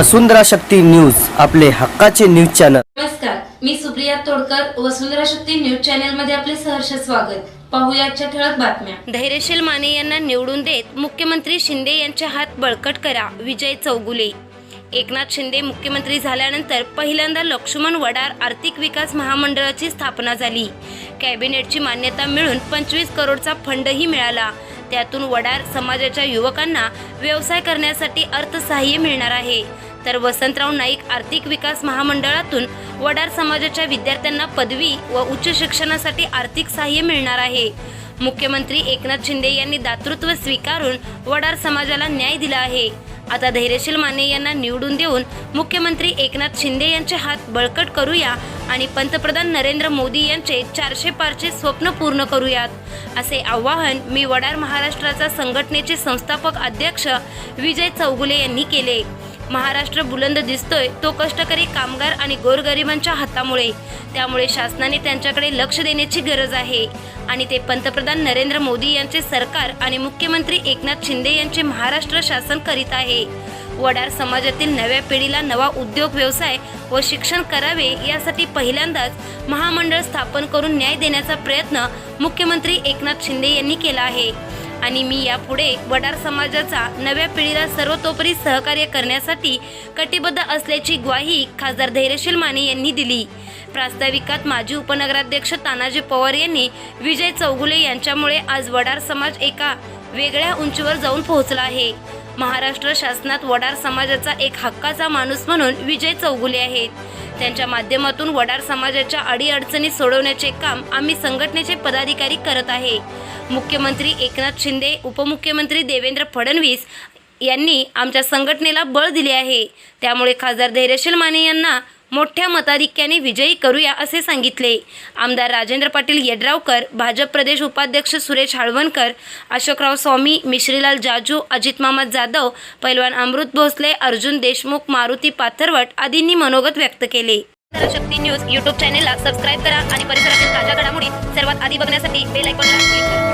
वसुंधरा Shakti news आपले हक्काचे news channel. नमस्कार मी सुप्रिया तोडकर वसुंधरा शक्ती न्यूज चॅनलमध्ये आपले सहर्ष स्वागत. पाहूया आजच्या ठळक बातम्या. धैर्यशील माने यांना निवडून देत मुख्यमंत्री शिंदे यांचे हात बळकट करा विजय चौगुले. एकनाथ शिंदे मुख्यमंत्री झाल्यानंतर पहिल्यांदा लक्ष्मण वडार आर्थिक विकास महामंडळाची स्थापना झाली. कॅबिनेटची मान्यता मिळून पंचवीस करोडचा फंडही मिळाला. त्यातून वडार समाजाच्या युवकांना व्यवसाय करण्यासाठी अर्थसहाय्य मिळणार आहे. तर वसंतराव नाईक आर्थिक विकास महामंडळातून वडार समाजाच्या विद्यार्थ्यांना पदवी व उच्च शिक्षणासाठी आर्थिक सहाय्य मिळणार आहे. मुख्यमंत्री एकनाथ शिंदे यांनी दातृत्व स्वीकारून वडार समाजाला न्याय दिला आहे. आता धैर्यशील माने यांना निवडून देऊन मुख्यमंत्री एकनाथ शिंदे यांचे हात बळकट करूया आणि पंतप्रधान नरेंद्र मोदी यांचे चारशे पारचे स्वप्न पूर्ण करूयात. असे आवाहन मी वडार महाराष्ट्राचा संघटनेचे संस्थापक अध्यक्ष विजय चौगुले यांनी केले. महाराष्ट्र बुलंद दिसतोय तो कष्टकरी कामगार आणि गोरगरिबांच्या हातामुळे. त्यामुळे शासनाने त्यांच्याकडे लक्ष देण्याची गरज आहे. आणि ते पंतप्रधान नरेंद्र मोदी यांचे सरकार आणि मुख्यमंत्री एकनाथ शिंदे यांचे महाराष्ट्र शासन करीत आहे. वडार समाजातील नव्या पिढीला नवा उद्योग व्यवसाय व शिक्षण करावे यासाठी पहिल्यांदाच महामंडळ स्थापन करून न्याय देण्याचा प्रयत्न मुख्यमंत्री एकनाथ शिंदे यांनी केला आहे. आणि मी यापुढे वडार समाजाचा नव्या पिढीला सर्वतोपरी सहकार्य करण्यासाठी कटिबद्ध असल्याची ग्वाही खासदार धैर्यशील माने यांनी दिली. प्रास्ताविकात माजी उपनगराध्यक्ष तानाजी पवार यांनी विजय चौगुले यांच्यामुळे आज वडार समाज एका वेगळ्या उंचीवर जाऊन पोहोचला आहे. महाराष्ट्र शासनात वडार समाजाचा एक हक्काचा माणूस म्हणून विजय चौगुले आहेत. त्यांच्या माध्यमातून वडार समाजाच्या अडीअडचणी सोडवण्याचे काम आम्ही संघटनेचे पदाधिकारी करत आहे. मुख्यमंत्री एकनाथ शिंदे उपमुख्यमंत्री देवेंद्र फडणवीस यांनी आमच्या संघटनेला बळ दिले आहे. त्यामुळे खासदार धैर्यशील माने यांना मोठ्या मताधिक्याने विजयी करूया असे सांगितले. आमदार राजेंद्र पाटील येड्रावकर भाजप प्रदेश उपाध्यक्ष सुरेश हाळवणकर अशोकराव स्वामी मिश्रीलाल जाजू अजित मामा जाधव पैलवान अमृत भोसले अर्जुन देशमुख मारुती पाथरवट आदींनी मनोगत व्यक्त केले. शक्ती न्यूज यूट्यूब चॅनेलला सबस्क्राईब करा आणि परिसरातील ताज्या घडामोडी सर्वात आधी बघण्यासाठी बेल आयकॉनला क्लिक करा.